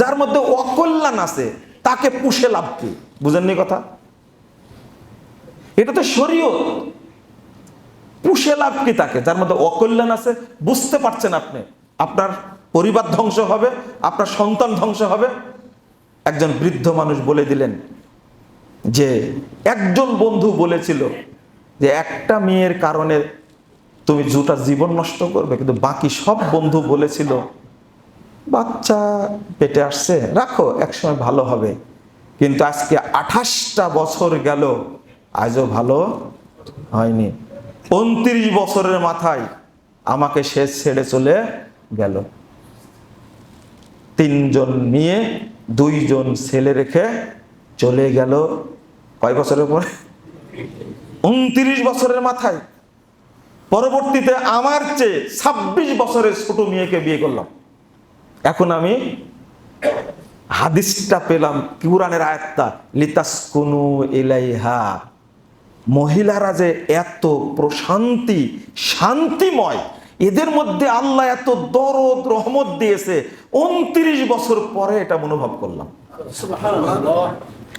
যার মধ্যে অকল্যাণ আছে, তাকে পুষে লাভ কি? বুঝেননি কথা? এটা তো শরীয়ত। পুষে লাভ কি তাকে? যার মধ্যে অকল্যাণ আছে, বুঝতে পারছেন আপনি। আপনার পরিবার ধ্বংস হবে, আপনার সন্তান ধ্বংস হবে। একজন বৃদ্ধ মানুষ বলে দিলেন যে, একজন বন্ধু বলেছিল যে, একটা মেয়ের কারণে তুমি দুটা জীবন নষ্ট করবে, কিন্তু বাকি সব বন্ধু বলেছিল বাচ্চা পেটে আসছে, রাখো, একসময় ভালো হবে। কিন্তু আজকে আঠাশটা বছর গেল, আজও ভালো হয়নি। উনত্রিশ বছরের মাথায় আমাকে সে ছেড়ে চলে গেল। তিনজন মেয়ে, দুইজন ছেলে রেখে চলে গেল। কয় বছরের পরে? উনত্রিশ বছরের মাথায়। পরবর্তীতে আমার চেয়ে ছাব্বিশ বছরের ছোট মেয়েকে বিয়ে করলাম। এখন আমি হাদিসটা পেলাম কুরআনের আয়াতটা লিতাসকুনু ইলাইহা। মহিলারা যে এত প্রশান্তি শান্তিময় এদের মধ্যে আল্লাহ এত দরদ রহমত দিয়েছে উনত্রিশ বছর পরে এটা অনুভব করলাম।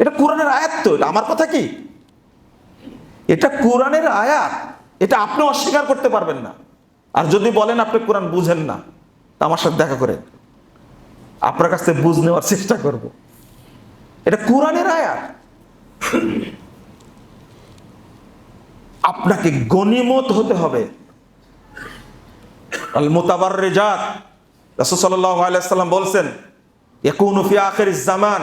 এটা কোরআনের আয়াত তো এটা আমার কথা কি? এটা কোরআনের আয়াত এটা আপনি অস্বীকার করতে পারবেন না। আর যদি বলেন আপনি কোরআন বুঝেন না আমার সাথে দেখা করে আপনার কাছ থেকে বুঝ নেওয়ার চেষ্টা করব। এটা কোরআনের আয়াত আপনাকে গনিমত হতে হবে। আল মোতাবার রেজাত রসুসাল্লাহ আলাইসাল্লাম বলছেন একুন ফি আখের জামান।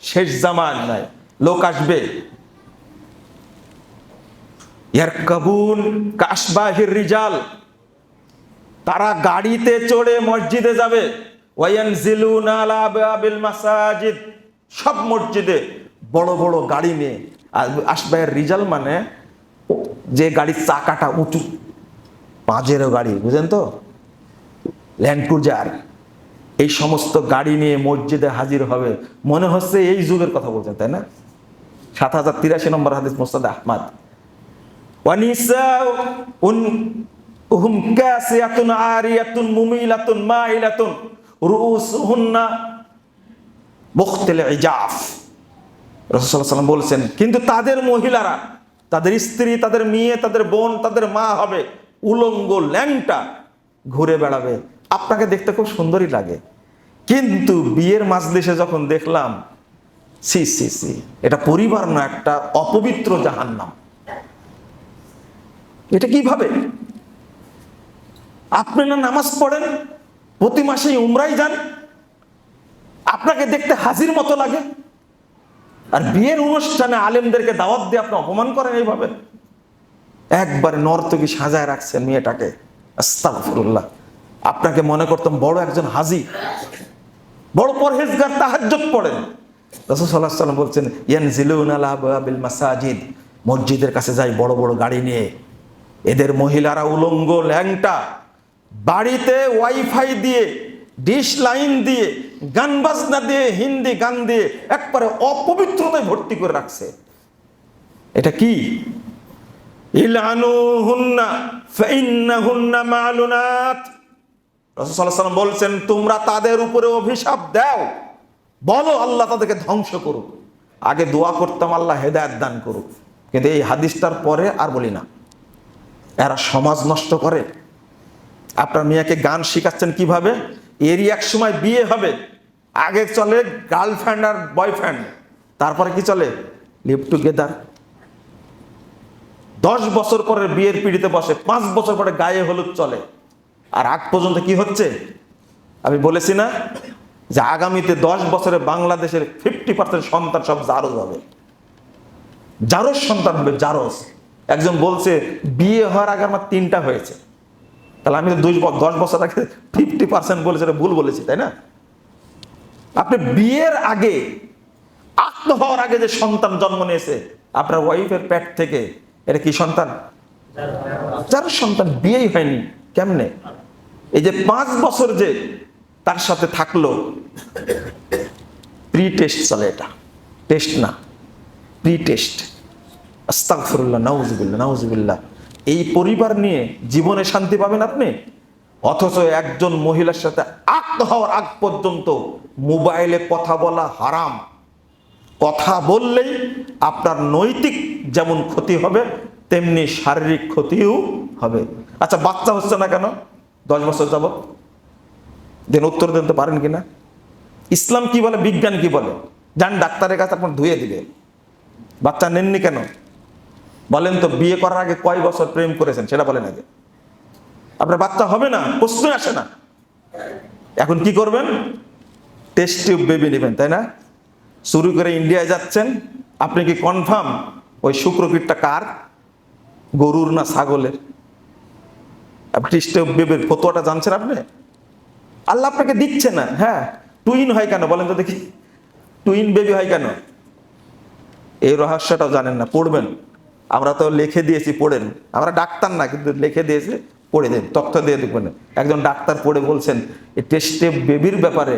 শেষ জামান নাই। লোক আসবে। ইয়ার কাবুন কাশবাহির রিজাল। তারা গাড়িতে চড়ে মসজিদে যাবে। মাসাজিদ। সব মসজিদে বড় বড় গাড়ি নিয়ে আসবাহের রিজাল মানে যে গাড়ির চাকাটা উঁচু পাঁচেরও গাড়ি, বুঝেন তো? ল্যান্ড ক্রুজার এই সমস্ত গাড়ি নিয়ে মসজিদে হাজির হবে। মনে হচ্ছে এই যুগের কথা বলছেন, তাই না? সাত হাজার তিরাশি নম্বর হাদিস মোস্তাদ আহমাদ। উহুম কাসিয়াতুন আরিয়াতুন মুমিলাতুন মাইলাতুন। সাল্লাম বলছেন, কিন্তু তাদের মহিলারা, তাদের স্ত্রী, তাদের মেয়ে, তাদের বোন, তাদের মা হবে উলঙ্গ, ল্যাংটা, ঘুরে বেড়াবে। আপনাকে দেখতে খুব সুন্দরই লাগে। কিন্তু বিয়ের মাজলিসে যখন দেখলাম সি সি সি এটা পরিবার না, একটা অপবিত্র জাহান্নাম। এটা কীভাবে? আপনি না নামাজ পড়েন প্রতি মাসেই উমরাই যান। আপনাকে দেখতে হাজির মতো লাগে। আর বিয়ের অনুষ্ঠানে আলেমদেরকে দাওয়াত দিয়ে আপনি অপমান করেন এইভাবে। একবারে নর্তকী সাজায় রাখছেন মেয়েটাকে? আস্তাগফিরুল্লাহ। আপনাকে মনে করতাম বড় একজন হাজি। বড় পরহেজগার তাহাজ্জুদ পড়েন। রাসূল সাল্লাম বলছেন, ইয়ানজিলুনা আলা আবিল মাসাজিদ। মসজিদের কাছে যাই বড় বড় গাড়ি নিয়ে। এদের মহিলারা উলঙ্গ ল্যাংটা। বাড়িতে ওয়াইফাই দিয়ে, ডিশ লাইন দিয়ে, গান বাজনা দিয়ে, হিন্দি গান দিয়ে একবারে অপবিত্রতায় ভর্তি করে রাখছে। এটা কি? বলছেন, তোমরা তাদের উপরে অভিশাপ দাও। বলো আল্লাহ তাদেরকে ধ্বংস করুক। আগে দোয়া করতাম, আল্লাহ হেদায়ত দান করুক। কিন্তু এই হাদিসটার পরে আর বলি না। এরা সমাজ নষ্ট করে। আপনার মেয়েকে গান শিখাচ্ছেন কীভাবে? এরই এক সময় বিয়ে হবে। আগে চলে গার্লফ্রেন্ড আর বয়ফ্রেন্ড তারপরে কি চলে? লিভ টুগেদার দশ বছর পরে বিয়ের পিড়িতে বসে, পাঁচ বছর পরে গায়ে হলুদ চলে। আর আগ পর্যন্ত কি হচ্ছে? আমি বলেছি না যে আগামীতে দশ বছরে বাংলাদেশের ফিফটি পার্সেন্ট সন্তান সব জারজ হবে। জারস সন্তান হবে জারস একজন বলছে, বিয়ে হওয়ার আগে আমার তিনটা হয়েছে। তাহলে আমি দুই দশ বছর আগে ফিফটি পার্সেন্ট বলেছি ভুল বলেছি, তাই না? আপনি বিয়ের আগে আত্ম হওয়ার আগে যে সন্তান জন্ম নিয়েছে, আপনার ওয়াইফের পেট থেকে, এটা কি সন্তান? যার সন্তান বিয়েই হয়নি, কেমনে? এই যে পাঁচ বছর যে তার সাথে থাকল প্রি টেস্ট চলে এটা টেস্ট না প্রি টেস্ট আস্তাগফিরুল্লাহ, নাউজুবিল্লাহ নাউজুবিল্লাহ। এই পরিবার নিয়ে জীবনে শান্তি পাবেন আপনি? অথচ একজন মহিলার সাথে আক্ত হওয়ার আগ পর্যন্ত মোবাইলে কথা বলা হারাম। কথা বললেই আপনার নৈতিক যেমন ক্ষতি হবে, তেমনি শারীরিক ক্ষতিও হবে। আচ্ছা বাচ্চা হচ্ছে না কেন? দশ বছর যাবত দেন উত্তর দিতে পারেন কিনা ইসলাম কি বলে? বিজ্ঞান কি বলে? যান ডাক্তারের কাছে আপনার ধুয়ে দিবে বাচ্চা নেননি কেন? বলেন তো, বিয়ে করার আগে কয় বছর প্রেম করেছেন? সেটা বলেন আগে। আপনার বাচ্চা হবে না, প্রশ্নই আসে না। এখন কি করবেন? টেস্ট টিউব বেবি নেবেন, তাই না? শুরু করে ইন্ডিয়ায় যাচ্ছেন। আপনি কি কনফার্ম ওই শুক্রকীটটা কার? গরুর না ছাগলের? টেস্ট টিউব বেবির ফতোয়াটা জানছেন আপনি? আল্লাহ আপনাকে দিচ্ছে না। হ্যাঁ টুইন হয় কেন? বলেন তো দেখি। টুইন বেবি হয় কেন? এই রহস্যটাও জানেন না, পড়বেন। আমরা তো লিখে দিয়েছি পড়েন আমরা ডাক্তার না, কিন্তু লিখে দিয়েছি, পড়ে দেন তথ্য দিয়ে দেখবেন একজন ডাক্তার পড়ে বলছেন এই টেস্টে বেবির ব্যাপারে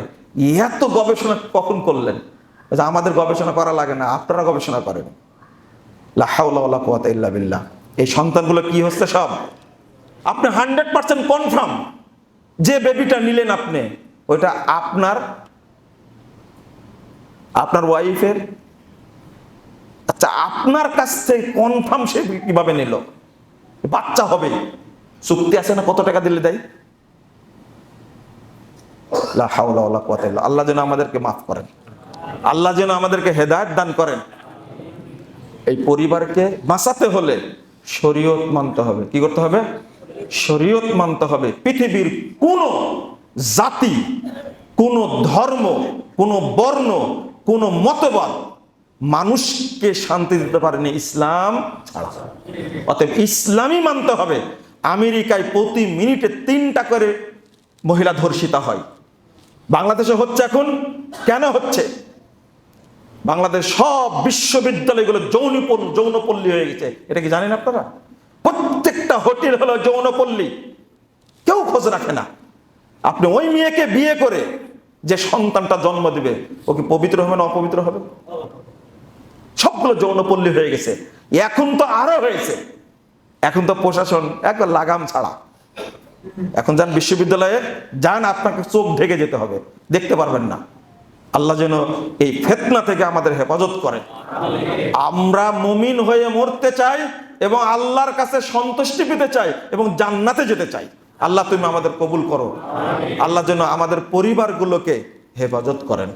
এত গবেষণা কখন করলেন? যে আমাদের গবেষণা করা লাগে না, আপনারা গবেষণা করেন। লাহাউল্লাহ কুয়াত ইল্লা বিল্লাহ। এই সন্তানগুলো কি হচ্ছে সব? আপনি হান্ড্রেড পার্সেন্ট কনফার্ম যে বেবিটা নিলেন আপনি, ওইটা আপনার আপনার ওয়াইফের আচ্ছা আপনার কাছ থেকে কনফার্ম সে কীভাবে নিল? বাচ্চা হবে। চুক্তি আছে না? কত টাকা দিলে দেয়? আল্লাহ যেন আমাদেরকে মাফ করেন। আল্লাহ যেন আমাদেরকে হেদায়েত দান করেন। এই পরিবারকে বাঁচাতে হলে শরীয়ত মানতে হবে। কি করতে হবে? শরীয়ত মানতে হবে। পৃথিবীর কোন জাতি, কোন ধর্ম, কোন বর্ণ, কোন মতবাদ মানুষকে শান্তি দিতে পারেনি ইসলাম ছাড়া। অতএব ইসলামই মানতে হবে। আমেরিকায় প্রতি মিনিটে তিনটা করে মহিলা ধর্ষিতা হয়। বাংলাদেশে হচ্ছে এখন? কেন হচ্ছে? বাংলাদেশ সব বিশ্ববিদ্যালয়গুলো যৌনপল্লী যৌনপল্লী হয়ে গেছে। এটা কি জানেন আপনারা? প্রত্যেকটা হোটেল হলো যৌনপল্লী। কেউ খোঁজ রাখে না। আপনি ওই মেয়েকে বিয়ে করে যে সন্তানটা জন্ম দিবে, ও কি পবিত্র হবে না অপবিত্র হবে? সবগুলো যৌনপল্লী হয়ে গেছে। এখন তো আরও হয়েছে। এখন তো প্রশাসন একবার লাগাম ছাড়া। এখন যান বিশ্ববিদ্যালয়ে যান, আপনাকে চোখ ঢেকে যেতে হবে। দেখতে পারবেন না। আল্লাহ যেন এই ফেতনা থেকে আমাদের হেফাজত করে। আমরা মুমিন হয়ে মরতে চাই এবং আল্লাহর কাছে সন্তুষ্টি পেতে চাই এবং জান্নাতে যেতে চাই। আল্লাহ তুমি আমাদের কবুল করো। আল্লাহ যেন আমাদের পরিবারগুলোকে হেফাজত করেন।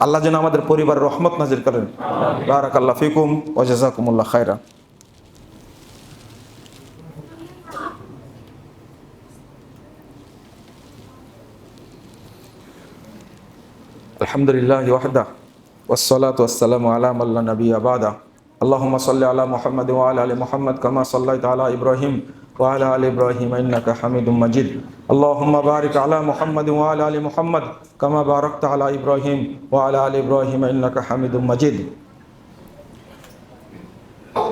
আল্লাহ যেন আমাদের পরিবার রহমত নাজির করেন বারাক আল্লাহ ফিকুম ওজাজাকুমুল্লাহ খায়রা আলহামদুলিল্লাহ ওয়াহদা ওয়াসসালাতু ওয়াসসালামু আলা মাল্লা নবী আবাদা আল্লাহুম্মা সাল্লি আলা মুহাম্মাদ ওয়া আলা আলি মুহাম্মাদ কামা সাল্লাইতা আলা ইব্রাহিম وعلى آل إبراهيم إنك حميد مجيد. اللهم بارك على محمد وعلى آل محمد كما باركت على إبراهيم وعلى آل إبراهيم إنك حميد مجيد.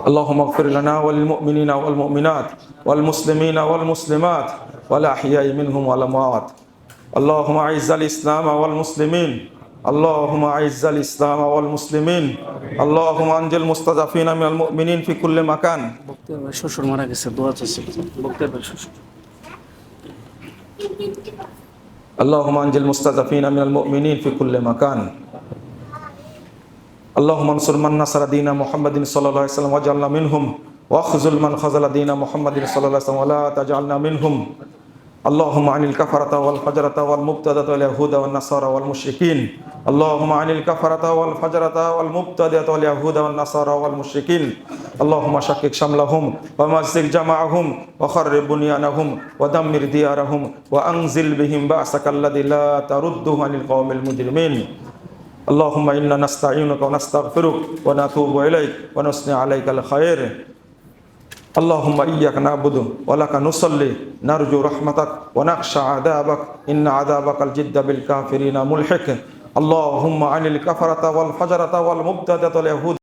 اللهم اغفر لنا وللمؤمنين والمؤمنات والمسلمين والمسلمات والأحياء منهم والأموات. اللهم أعز الإسلام والمسلمين اللهم اعز الاسلام والمسلمين اللهم انجل المستضعفين من المؤمنين في كل مكان বক্তের ভাই শ্বশুর মারা গেছে দোয়া চাচ্ছে বক্তের ভাই শ্বশুর اللهم انجل المستضعفين من المؤمنين في كل مكان اللهم انصر من نصر دين محمد صلى الله عليه وسلم واجعلنا منهم واخذل من خذل دين محمد صلى الله عليه وسلم ولا تجعلنا منهم اللهم عن الكفرة والفجرة والمبتدة واليهود والنصارى والمشركين اللهم عن الكفرة والفجرة والمبتدة واليهود والنصارى والمشركين اللهم شكك شملهم ومزق جمعهم وخرب بنيانهم ودمر ديارهم وأنزل بهم بأسك الذي لا ترده عن القوم المجرمين اللهم إنا نستعينك ونستغفرك ونتوب إليك ونثني عليك الخير اللهم إياك نعبد ولك نصلي نرجو رحمتك ونخشى عذابك إن عذابك الجد بالكافرين ملحق اللهم عن الكفرة والفجرة والمبتدة واليهود